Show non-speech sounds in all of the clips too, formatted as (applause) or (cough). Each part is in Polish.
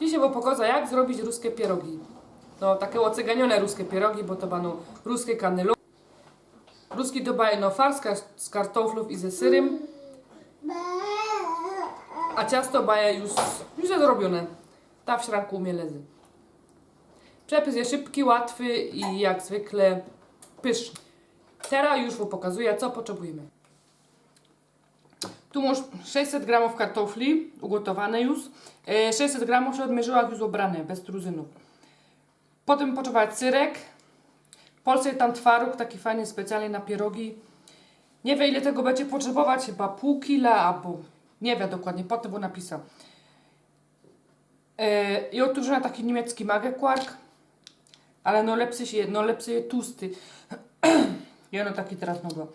Dzisiaj wam pokażę, jak zrobić ruskie pierogi. No, takie oceganione ruskie pierogi, bo to będą ruskie kanelo. Ruski to będzie no fars z kartoflów i ze syrem, a ciasto będzie już, już jest zrobione. Ta w środku mnie. Przepis jest szybki, łatwy i jak zwykle pyszny. Teraz już wam pokazuję, co potrzebujemy. Tu masz 600 gramów kartofli, ugotowane już. E, 600 gramów się odmierzyła już obrane, bez truzynów. Potem potrzebować syrek. W Polsce tam twaróg, taki fajny, specjalnie na pierogi. Nie wiem ile tego będzie potrzebować, chyba pół kila albo nie wiem dokładnie, potem bo napisał. E, I odtużona taki niemiecki magekwark, ale no lepszy się, no lepszy jest tłusty. (clears throat) I ono taki teraz mogło.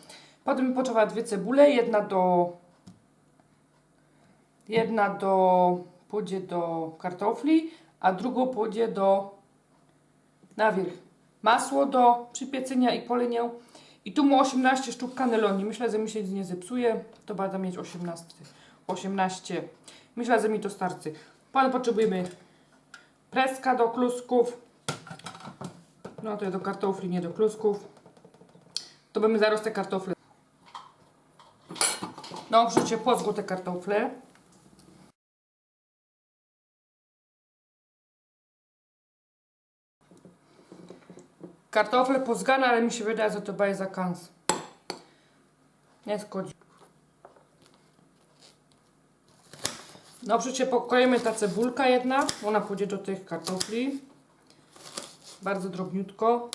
Potem potrzebować dwie cebule, jedna do jedna do pójdzie do kartofli, a drugą pójdzie do na wierzch. Masło do przypiecenia i polenię. I tu mu 18 sztuk kaneloni. Myślę, że mi się nie zepsuje. To będę mieć 18. 18. Myślę, że mi to starczy. Pan potrzebujemy preska do klusków. No to jest do kartofli, nie do klusków. To będziemy zaraz te kartofle. No, wrzućcie płozgu te kartofle. Kartofle pozgane, ale mi się wydaje, że to będzie za kans. Nie szkodzi. No, przecież pokroimy ta cebulka jedna. Ona pójdzie do tych kartofli. Bardzo drobniutko.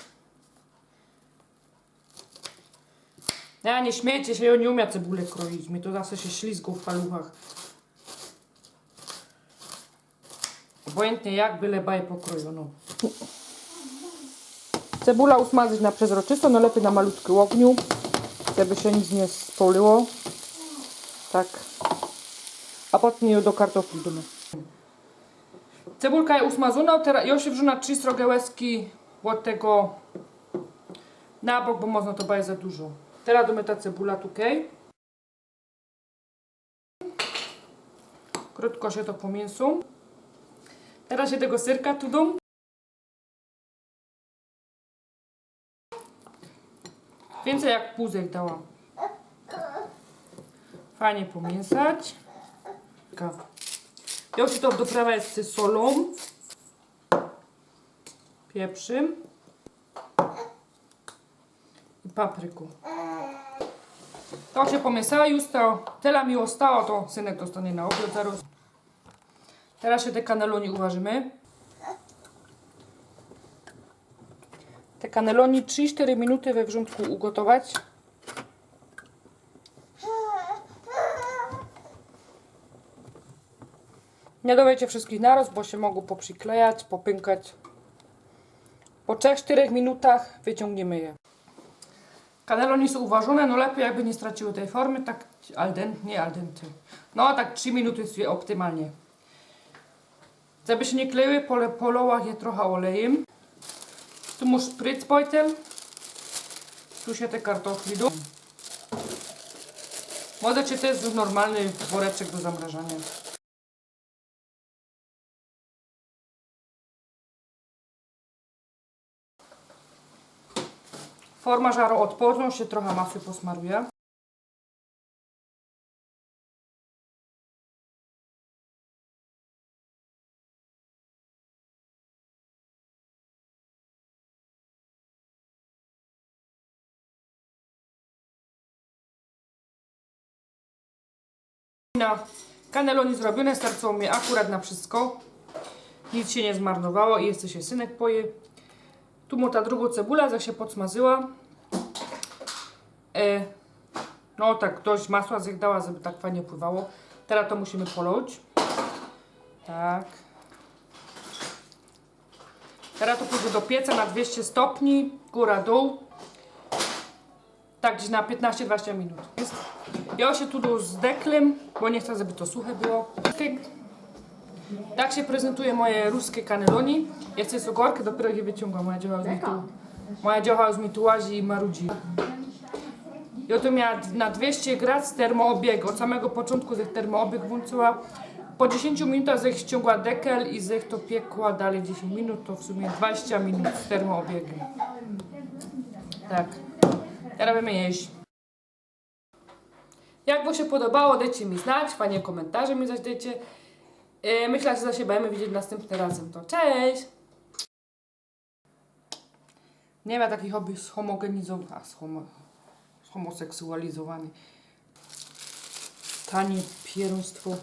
Ja nie śmiejcie się, ja nie umiem cebulę kroić. Mi to zawsze się ślizgu w paluchach. Obojętnie jak, byle baj pokrojoną. Cebula usmażyć na przezroczysto, no lepiej na malutkim ogniu, żeby się nic nie spoliło. Tak. A potem ją do kartofli damy. Cebulka jest usmażona, teraz ja się wrzucę trzy srogie łezki od tego na bok, bo można to będzie za dużo. Teraz damy ta cebula tutaj. Krótko się to pomięsą. Teraz się tego syrka tu dam. Więcej jak półzek dałam. Fajnie pomieszać. Ja się to doprawię z solą, pieprzem i papryką. To się pomieszało już to tyle mi zostało, to synek dostanie na obiad zaraz. Teraz się te kaneloni uważymy. Te kaneloni 3-4 minuty we wrzątku ugotować. Nie dawajcie wszystkich naraz, bo się mogą poprzyklejać, popękać. Po 3-4 minutach wyciągniemy je. Kaneloni są uważone, no lepiej jakby nie straciły tej formy, tak al dente, nie al dente. No tak 3 minuty jest optymalnie. Żeby się nie kleiły, pole, polołach je trochę olejem. Się te kartofli do. Możecie też już normalny woreczek do zamrażania. Forma żaroodporną się trochę masy posmaruje. Na kaneloni zrobione, starczyło mi akurat na wszystko. Nic się nie zmarnowało i jeszcze się synek poje. Tu mu ta druga cebula, jak się podsmażyła. E, no tak, dość masła zjadała, żeby tak fajnie pływało. Teraz to musimy polać. Tak. Teraz to pójdzie do pieca na 200 stopni, góra dół. Tak gdzieś na 15-20 minut. Jest. Ja się tu z deklem, bo nie chcę, żeby to suche było. Tak, tak się prezentuje moje ruskie kaneloni. Ja chcę ogórkę, dopiero je wyciągam. Moja dziocha już mi tu, moja dziocha już mi tu łazi i marudzi. Ja to miała na 200 grad z termoobiegu. Od samego początku tych termoobieg włączyła. po 10 minutach zech ściągła dekel i zech to piekła dalej 10 minut, to w sumie 20 minut z. Tak. Będziemy jeść. Jak wam się podobało, dajcie mi znać, fajnie komentarze mi zaś dajcie. Yy, myślę, że za się będziemy widzieć następnym razem. To cześć! Nie ma takich hobby zhomogenizowanych, a zhomo, zhomoseksualizowany. Tanie pierunstwo.